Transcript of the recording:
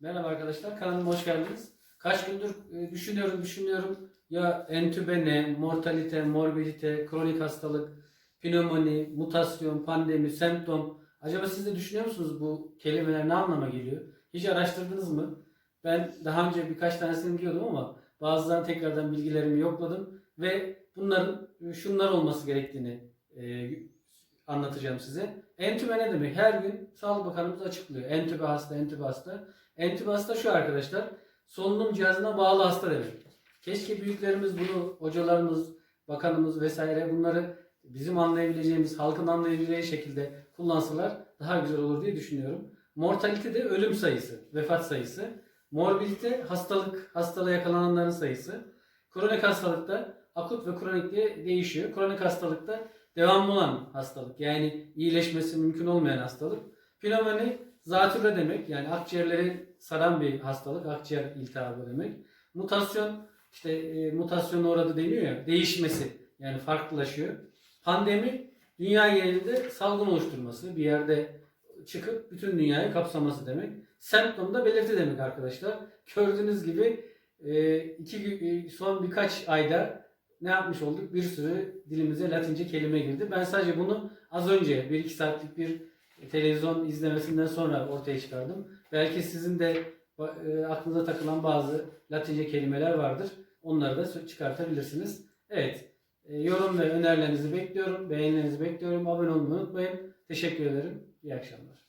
Merhaba arkadaşlar, kanalıma hoş geldiniz. Kaç gündür e, düşünüyorum, düşünüyorum. Ya entübe ne, mortalite, morbidite, kronik hastalık, pnömoni, mutasyon, pandemi, semptom. Acaba siz de düşünüyor musunuz bu kelimeler ne anlama geliyor? Hiç araştırdınız mı? Ben daha önce birkaç tanesini biliyordum ama bazılarını tekrardan bilgilerimi yokladım ve bunların e, şunlar olması gerektiğini e, anlatacağım size. Entübe ne demek? Her gün Sağlık Bakanımız açıklıyor. Entübe hasta, entübe hasta. Entübe hasta şu arkadaşlar. Solunum cihazına bağlı hasta demek. Keşke büyüklerimiz bunu, hocalarımız, bakanımız vesaire bunları bizim anlayabileceğimiz, halkın anlayabileceği şekilde kullansalar daha güzel olur diye düşünüyorum. Mortalite de ölüm sayısı, vefat sayısı. Morbidite hastalık, hastalığa yakalananların sayısı. Kronik hastalıkta akut ve kronik diye değişiyor. Kronik hastalıkta devamlı olan hastalık. Yani iyileşmesi mümkün olmayan hastalık. Pnömoni zatürre demek. Yani akciğerleri saran bir hastalık. Akciğer iltihabı demek. Mutasyon işte e, mutasyona uğradı deniyor ya. Değişmesi. Yani farklılaşıyor. Pandemi dünya genelinde salgın oluşturması. Bir yerde çıkıp bütün dünyayı kapsaması demek. Semptom da belirti demek arkadaşlar. Gördüğünüz gibi e, iki, e, son birkaç ayda ne yapmış olduk? Bir sürü dilimize Latince kelime girdi. Ben sadece bunu az önce 1-2 saatlik bir televizyon izlemesinden sonra ortaya çıkardım. Belki sizin de e, aklınıza takılan bazı Latince kelimeler vardır. Onları da çıkartabilirsiniz. Evet. e, yorum ve önerilerinizi bekliyorum. Beğenilerinizi bekliyorum. Abone olmayı unutmayın. Teşekkür ederim. İyi akşamlar.